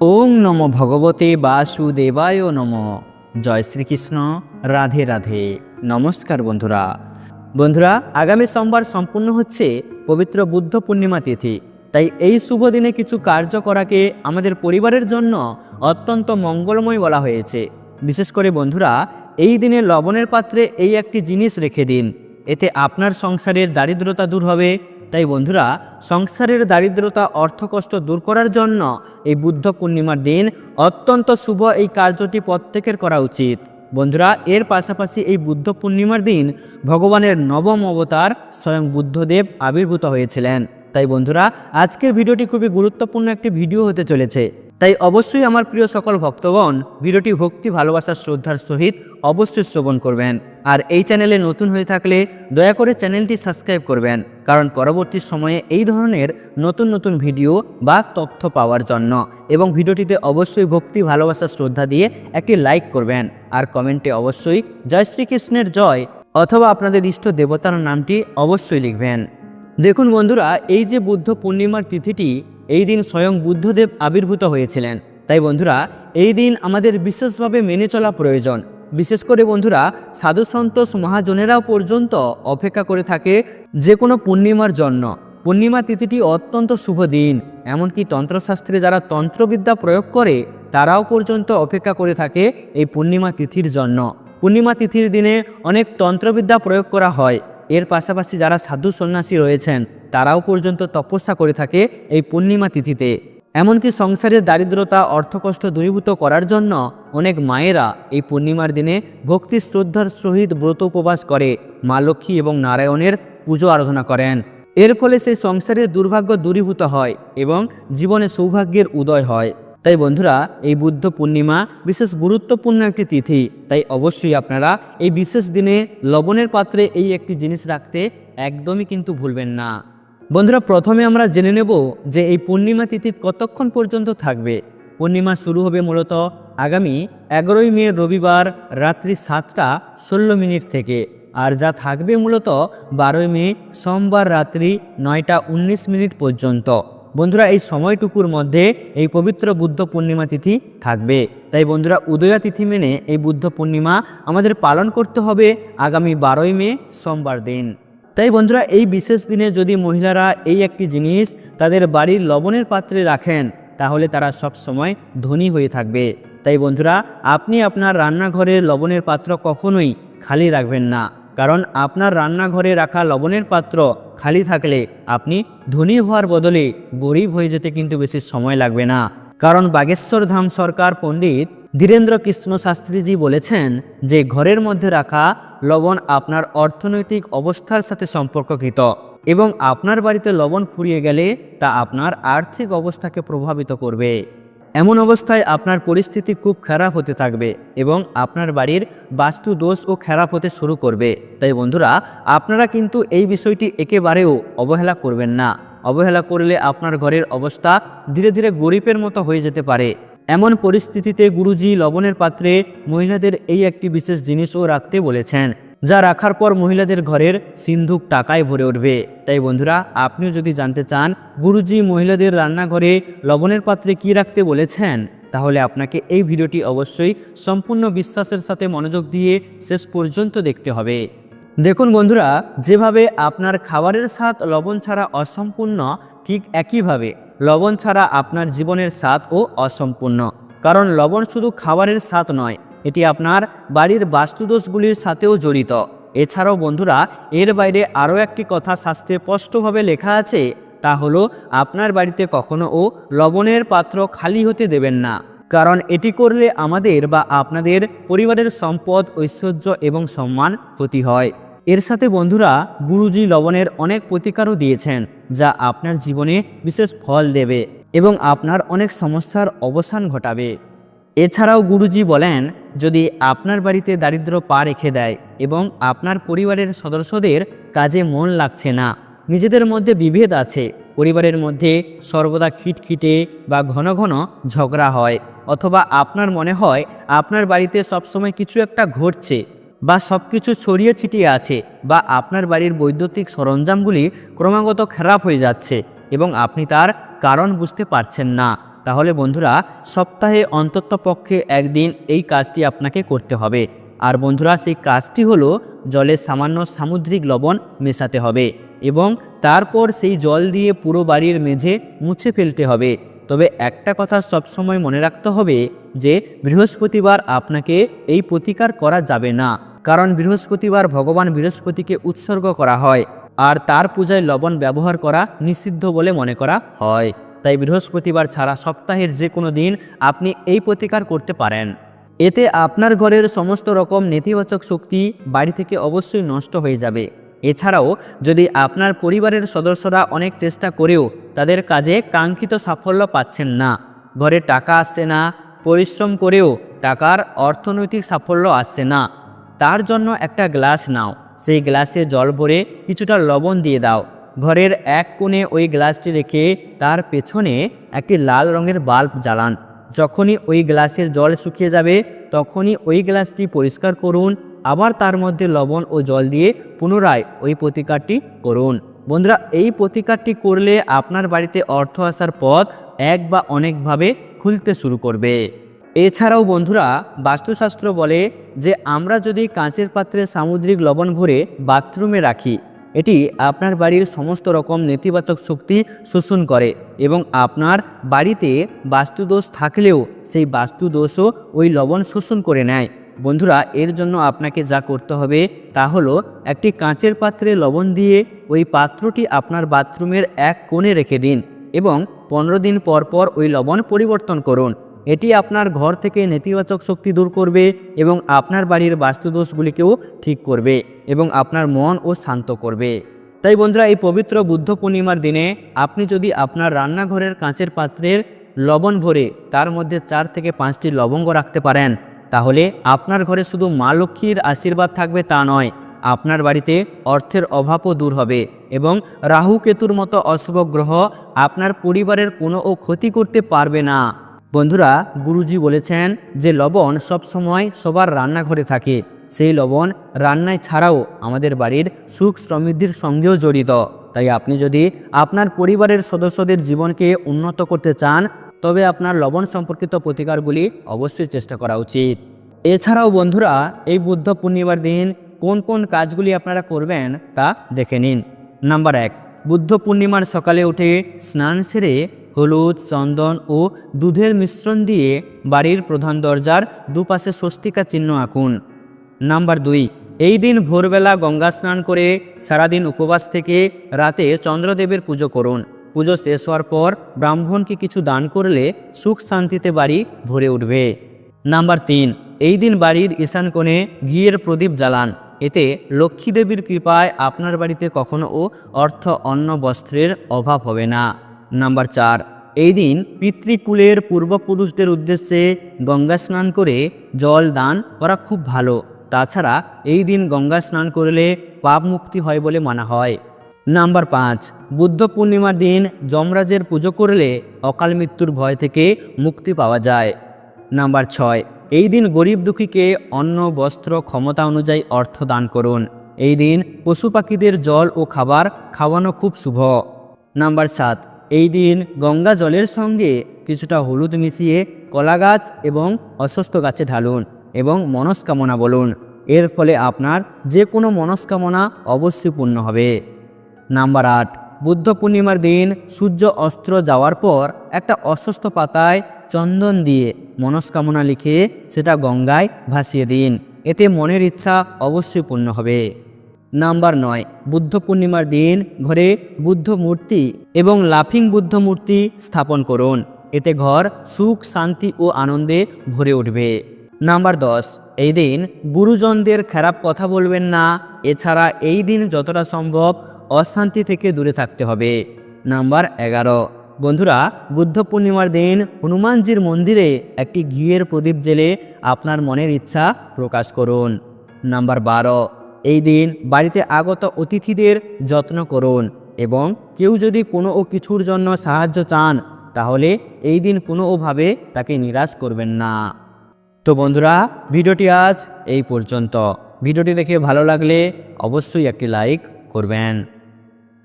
ওং নম ভগবতে বাসুদেবায় নম। জয় শ্রীকৃষ্ণ, রাধে রাধে। নমস্কার বন্ধুরা। বন্ধুরা, আগামী সোমবার সম্পূর্ণ হচ্ছে পবিত্র বুদ্ধ পূর্ণিমা তিথি। তাই এই শুভ দিনে কিছু কার্য করাকে আমাদের পরিবারের জন্য অত্যন্ত মঙ্গলময় বলা হয়েছে। বিশেষ করে বন্ধুরা, এই দিনে লবণের পাত্রে এই একটি জিনিস রেখে দিন। এতে আপনার সংসারের দারিদ্রতা দূর হবে তাই বন্ধুরা, সংসারের দারিদ্রতা, অর্থকষ্ট দূর করার জন্য এই বুদ্ধ পূর্ণিমার দিন অত্যন্ত শুভ এই কার্যটি প্রত্যেকের করা উচিত। বন্ধুরা, এর পাশাপাশি এই বুদ্ধ পূর্ণিমার দিন ভগবানের নবম অবতার স্বয়ং বুদ্ধদেব আবির্ভূত হয়েছিলেন। তাই বন্ধুরা, আজকের ভিডিওটি খুবই গুরুত্বপূর্ণ একটি ভিডিও হতে চলেছে। তাই অবশ্যই আমার প্রিয় সকল ভক্তগণ, ভিডিওটি ভক্তি ভালোবাসার শ্রদ্ধার সহিত অবশ্যই শ্রবণ করবেন। আর এই চ্যানেলে নতুন হয়ে থাকলে দয়া করে চ্যানেলটি সাবস্ক্রাইব করবেন, কারণ পরবর্তী সময়ে এই ধরনের নতুন নতুন ভিডিও বা তথ্য পাওয়ার জন্য। এবং ভিডিওটিতে অবশ্যই ভক্তি, ভালোবাসা, শ্রদ্ধা দিয়ে একটি লাইক করবেন। আর কমেন্টে অবশ্যই জয় শ্রীকৃষ্ণের জয় অথবা আপনাদের ইষ্ট দেবতার নামটি অবশ্যই লিখবেন। দেখুন বন্ধুরা, এই যে বুদ্ধ পূর্ণিমার তিথিটি এই দিন স্বয়ং বুদ্ধদেব আবির্ভূত হয়েছিলেন। তাই বন্ধুরা, এই দিন আমাদের বিশেষভাবে মেনে চলা প্রয়োজন। বিশেষ করে বন্ধুরা, সাধু সন্তোষ মহাজনেরাও পর্যন্ত অপেক্ষা করে থাকে যে কোনো পূর্ণিমার জন্য। পূর্ণিমা তিথিটি অত্যন্ত শুভ দিন। এমনকি তন্ত্রশাস্ত্রে যারা তন্ত্রবিদ্যা প্রয়োগ করে, তারাও পর্যন্ত অপেক্ষা করে থাকে এই পূর্ণিমা তিথির জন্য। পূর্ণিমা তিথির দিনে অনেক তন্ত্রবিদ্যা প্রয়োগ করা হয়। এর পাশাপাশি যারা সাধু সন্ন্যাসী রয়েছেন তারাও পর্যন্ত তপস্যা করে থাকে এই পূর্ণিমা তিথিতে। এমনকি সংসারের দারিদ্রতা, অর্থকষ্ট দূরীভূত করার জন্য অনেক মায়েরা এই পূর্ণিমার দিনে ভক্তি শ্রদ্ধার সহিত ব্রত উপবাস করে, মা লক্ষ্মী এবং নারায়ণের পুজো আরাধনা করেন। এর ফলে সেই সংসারের দুর্ভাগ্য দূরীভূত হয় এবং জীবনে সৌভাগ্যের উদয় হয়। তাই বন্ধুরা, এই বুদ্ধ পূর্ণিমা বিশেষ গুরুত্বপূর্ণ একটি তিথি। তাই অবশ্যই আপনারা এই বিশেষ দিনে লবণের পাত্রে এই একটি জিনিস রাখতে একদমই কিন্তু ভুলবেন না। বন্ধুরা, প্রথমে আমরা জেনে নেব যে এই পূর্ণিমা তিথি কতক্ষণ পর্যন্ত থাকবে। পূর্ণিমা শুরু হবে মূলত আগামী এগারোই মে, রবিবার রাত্রি সাতটা ষোলো মিনিট থেকে। আর যা থাকবে মূলত বারোই মে, সোমবার রাত্রি নয়টা উনিশ মিনিট পর্যন্ত। বন্ধুরা, এই সময়টুকুর মধ্যে এই পবিত্র বুদ্ধ পূর্ণিমা তিথি থাকবে। তাই বন্ধুরা, উদয়া তিথি মেনে এই বুদ্ধ পূর্ণিমা আমাদের পালন করতে হবে আগামী বারোই মে, সোমবার দিন। তাই বন্ধুরা, এই বিশেষ দিনে যদি মহিলারা এই একটি জিনিস তাদের বাড়ির লবণের পাত্রে রাখেন, তাহলে তারা সব সময় ধনী হয়ে থাকবে। তাই বন্ধুরা, আপনি আপনার রান্নাঘরের লবণের পাত্র কখনোই খালি রাখবেন না। কারণ আপনার রান্নাঘরে রাখা লবণের পাত্র খালি থাকলে আপনি ধনী হওয়ার বদলে গরিব হয়ে যেতে কিন্তু বেশি সময় লাগবে না। কারণ বাগেশ্বর ধাম সরকার পণ্ডিত ধীরেন্দ্র কৃষ্ণ শাস্ত্রীজি বলেছেন যে ঘরের মধ্যে রাখা লবণ আপনার অর্থনৈতিক অবস্থার সাথে সম্পর্ককৃত এবং আপনার বাড়িতে লবণ ফুরিয়ে গেলে তা আপনার আর্থিক অবস্থাকে প্রভাবিত করবে। এমন অবস্থায় আপনার পরিস্থিতি খুব খারাপ হতে থাকবে এবং আপনার বাড়ির বাস্তু দোষ ও খারাপ হতে শুরু করবে। তাই বন্ধুরা, আপনারা কিন্তু এই বিষয়টি একেবারেও অবহেলা করবেন না। অবহেলা করলে আপনার ঘরের অবস্থা ধীরে ধীরে গরিবের মতো হয়ে যেতে পারে। এমন পরিস্থিতিতে গুরুজি লবণের পাত্রে মহিলাদের এই একটি বিশেষ জিনিসও রাখতে বলেছেন, যা রাখার পর মহিলাদের ঘরের সিন্ধুক টাকায় ভরে উঠবে। তাই বন্ধুরা, আপনিও যদি জানতে চান, গুরুজি মহিলাদের রান্নাঘরে লবণের পাত্রে কি রাখতে বলেছেন, তাহলে আপনাকে এই ভিডিওটি অবশ্যই সম্পূর্ণ বিশ্বাসের সাথে মনোযোগ দিয়ে শেষ পর্যন্ত দেখতে হবে। দেখুন বন্ধুরা, যেভাবে আপনার খাবারের স্বাদ লবণ ছাড়া অসম্পূর্ণ, ঠিক একইভাবে লবণ ছাড়া আপনার জীবনের স্বাদ ও অসম্পূর্ণ। কারণ লবণ শুধু খাবারের স্বাদ নয়, এটি আপনার বাড়ির বাস্তুদোষগুলির সাথেও জড়িত। এছাড়াও বন্ধুরা, এর বাইরে আরও একটি কথা শাস্ত্রে স্পষ্টভাবে লেখা আছে, তা হলো আপনার বাড়িতে কখনো ও লবণের পাত্র খালি হতে দেবেন না। কারণ এটি করলে আমাদের বা আপনাদের পরিবারের সম্পদ, ঐশ্বর্য এবং সম্মান ক্ষতি হয়। এর সাথে বন্ধুরা গুরুজি লবণের অনেক প্রতিকারও দিয়েছেন, যা আপনার জীবনে বিশেষ ফল দেবে এবং আপনার অনেক সমস্যার অবসান ঘটাবে। এছাড়াও গুরুজি বলেন, যদি আপনার বাড়িতে দারিদ্র পা রেখে দেয় এবং আপনার পরিবারের সদস্যদের কাজে মন লাগছে না, নিজেদের মধ্যে বিভেদ আছে, পরিবারের মধ্যে সর্বদা খিটখিটে বা ঘন ঘন ঝগড়া হয়, অথবা আপনার মনে হয় আপনার বাড়িতে সবসময় কিছু একটা ঘটছে বা সব কিছু ছড়িয়ে ছিটিয়ে আছে বা আপনার বাড়ির বৈদ্যুতিক সরঞ্জামগুলি ক্রমাগত খারাপ হয়ে যাচ্ছে এবং আপনি তার কারণ বুঝতে পারছেন না। তাহলে বন্ধুরা, সপ্তাহে অন্তত পক্ষে একদিন এই কাজটি আপনাকে করতে হবে। আর বন্ধুরা, সেই কাজটি হলো জলে সামান্য সামুদ্রিক লবণ মেশাতে হবে এবং তারপর সেই জল দিয়ে পুরো বাড়ির মেঝে মুছে ফেলতে হবে। তবে একটা কথা সবসময় মনে রাখতে হবে যে, বৃহস্পতিবার আপনাকে এই প্রতিকার করা যাবে না। কারণ বৃহস্পতিবার ভগবান বৃহস্পতিকে উৎসর্গ করা হয়, আর তার পূজায় লবণ ব্যবহার করা নিষিদ্ধ বলে মনে করা হয়। তাই বৃহস্পতিবার ছাড়া সপ্তাহের যে কোনো দিন আপনি এই প্রতিকার করতে পারেন। এতে আপনার ঘরের সমস্ত রকম নেতিবাচক শক্তি বাড়ি থেকে অবশ্যই নষ্ট হয়ে যাবে। এছাড়াও, যদি আপনার পরিবারের সদস্যরা অনেক চেষ্টা করেও তাদের কাজে কাঙ্ক্ষিত সাফল্য পাচ্ছেন না, ঘরে টাকা আসছে না, পরিশ্রম করেও টাকার অর্থনৈতিক সাফল্য আসছে না তার জন্য একটা গ্লাস নাও। সেই গ্লাসে জল ভরে কিছুটা লবণ দিয়ে দাও। ঘরের এক কোণে ওই গ্লাসটি রেখে তার পেছনে একটি লাল রঙের বাল্ব জ্বালান। যখনই ওই গ্লাসের জল শুকিয়ে যাবে, তখনই ওই গ্লাসটি পরিষ্কার করুন। আবার তার মধ্যে লবণ ও জল দিয়ে পুনরায় ওই প্রতিকারটি করুন। বন্ধুরা, এই প্রতিকারটি করলে আপনার বাড়িতে অর্থ আসার পথ এক বা অনেকভাবে খুলতে শুরু করবে। এছাড়াও বন্ধুরা, বাস্তুশাস্ত্র বলে যে আমরা যদি কাঁচের পাত্রে সামুদ্রিক লবণ ভরে বাথরুমে রাখি, এটি আপনার বাড়ির সমস্ত রকম নেতিবাচক শক্তি শোষণ করে এবং আপনার বাড়িতে বাস্তুদোষ থাকলেও সেই বাস্তুদোষও ওই লবণ শোষণ করে নেয়। বন্ধুরা, এর জন্য আপনাকে যা করতে হবে তা হলো একটি কাঁচের পাত্রে লবণ দিয়ে ওই পাত্রটি আপনার বাথরুমের এক কোণে রেখে দিন এবং পনেরো দিন পর পর ওই লবণ পরিবর্তন করুন। এটি আপনার ঘর থেকে নেতিবাচক শক্তি দূর করবে এবং আপনার বাড়ির বাস্তুদোষগুলিকেও ঠিক করবে এবং আপনার মন ও শান্ত করবে। তাই বন্ধুরা, এই পবিত্র বুদ্ধ পূর্ণিমার দিনে আপনি যদি আপনার রান্নাঘরের কাঁচের পাত্রের লবণ ভরে তার মধ্যে চার থেকে পাঁচটি লবঙ্গ রাখতে পারেন, তাহলে আপনার ঘরে শুধু মা লক্ষ্মীর আশীর্বাদ থাকবে তা নয়, আপনার বাড়িতে অর্থের অভাবও দূর হবে এবং রাহু কেতুর মতো অশুভ গ্রহ আপনার পরিবারের কোনো ক্ষতি করতে পারবে না। বন্ধুরা, গুরুজি বলেছেন যে লবণ সবসময় সবার রান্নাঘরে থাকে। সেই লবণ রান্নায় ছাড়াও আমাদের বাড়ির সুখ সমৃদ্ধির সঙ্গেও জড়িত। তাই আপনি যদি আপনার পরিবারের সদস্যদের জীবনকে উন্নত করতে চান, তবে আপনার লবণ সম্পর্কিত প্রতিকারগুলি অবশ্যই চেষ্টা করা উচিত। এছাড়াও বন্ধুরা, এই বুদ্ধ পূর্ণিমার দিন কোন কোন কাজগুলি আপনারা করবেন তা দেখে নিন। নাম্বার এক, বুদ্ধ পূর্ণিমার সকালে উঠে স্নান সেরে হলুদ, চন্দন ও দুধের মিশ্রণ দিয়ে বাড়ির প্রধান দরজার দুপাশে স্বস্তিকা চিহ্ন আঁকুন। নাম্বার দুই, এই দিন ভোরবেলা গঙ্গা স্নান করে সারাদিন উপবাস থেকে রাতে চন্দ্রদেবের পুজো করুন। পুজো শেষ হওয়ার পর ব্রাহ্মণকে কিছু দান করলে সুখ শান্তিতে বাড়ি ভরে উঠবে। নাম্বার তিন, এই দিন বাড়ির ঈশান কোণে ঘিয়ের প্রদীপ জ্বালান। এতে লক্ষ্মীদেবীর কৃপায় আপনার বাড়িতে কখনো অর্থ অন্ন বস্ত্রের অভাব হবে না। নাম্বার চার। এই দিন পিতৃকুলের পূর্বপুরুষদের উদ্দেশ্যে গঙ্গা স্নান করে জল দান করা খুব ভালো। তাছাড়া এই দিন গঙ্গা স্নান করলে পাপ মুক্তি হয় বলে মানা হয়। নাম্বার পাঁচ। বুদ্ধ পূর্ণিমার দিন যমরাজের পুজো করলে অকাল মৃত্যুর ভয় থেকে মুক্তি পাওয়া যায়। নাম্বার ছয়। এই দিন গরিব দুঃখীকে অন্ন, বস্ত্র, ক্ষমতা অনুযায়ী অর্থ দান করুন। এই দিন পশু পাখিদের জল ও খাবার খাওয়ানো খুব শুভ। নাম্বার সাত। এই দিন গঙ্গা জলের সঙ্গে কিছুটা হলুদ মিশিয়ে কলা গাছ এবং অস্বস্থ গাছে ঢালুন এবং মনস্কামনা বলুন। এর ফলে আপনার যে কোনো মনস্কামনা অবশ্যই পূর্ণ হবে। নাম্বার আট, বুদ্ধ পূর্ণিমার দিন সূর্য অস্ত্র যাওয়ার পর একটা অস্বস্থ পাতায় চন্দন দিয়ে মনস্কামনা লিখে সেটা গঙ্গায় ভাসিয়ে দিন। এতে মনের ইচ্ছা অবশ্যই পূর্ণ হবে। নাম্বার নয়, বুদ্ধ পূর্ণিমার দিন ঘরে বুদ্ধ মূর্তি এবং লাফিং বুদ্ধ মূর্তি স্থাপন করুন। এতে ঘর সুখ, শান্তি ও আনন্দে ভরে উঠবে। নাম্বার দশ, এই দিন গুরুজনদের খারাপ কথা বলবেন না। এছাড়া এই দিন যতটা সম্ভব অশান্তি থেকে দূরে থাকতে হবে। নাম্বার এগারো, বন্ধুরা, বুদ্ধ পূর্ণিমার দিন হনুমানজির মন্দিরে একটি ঘিয়ের প্রদীপ জেলে আপনার মনের ইচ্ছা প্রকাশ করুন। নাম্বার বারো, এই দিন বাড়িতে আগত অতিথিদের যত্ন করুন। এবং কেউ যদি কোনো ও কিছুর জন্য সাহায্য চান, তাহলে এই দিন কোনোভাবে তাকে নিরাশ করবেন না। তো বন্ধুরা, ভিডিওটি আজ এই পর্যন্ত। ভিডিওটি দেখে ভালো লাগলে অবশ্যই একটি লাইক করবেন।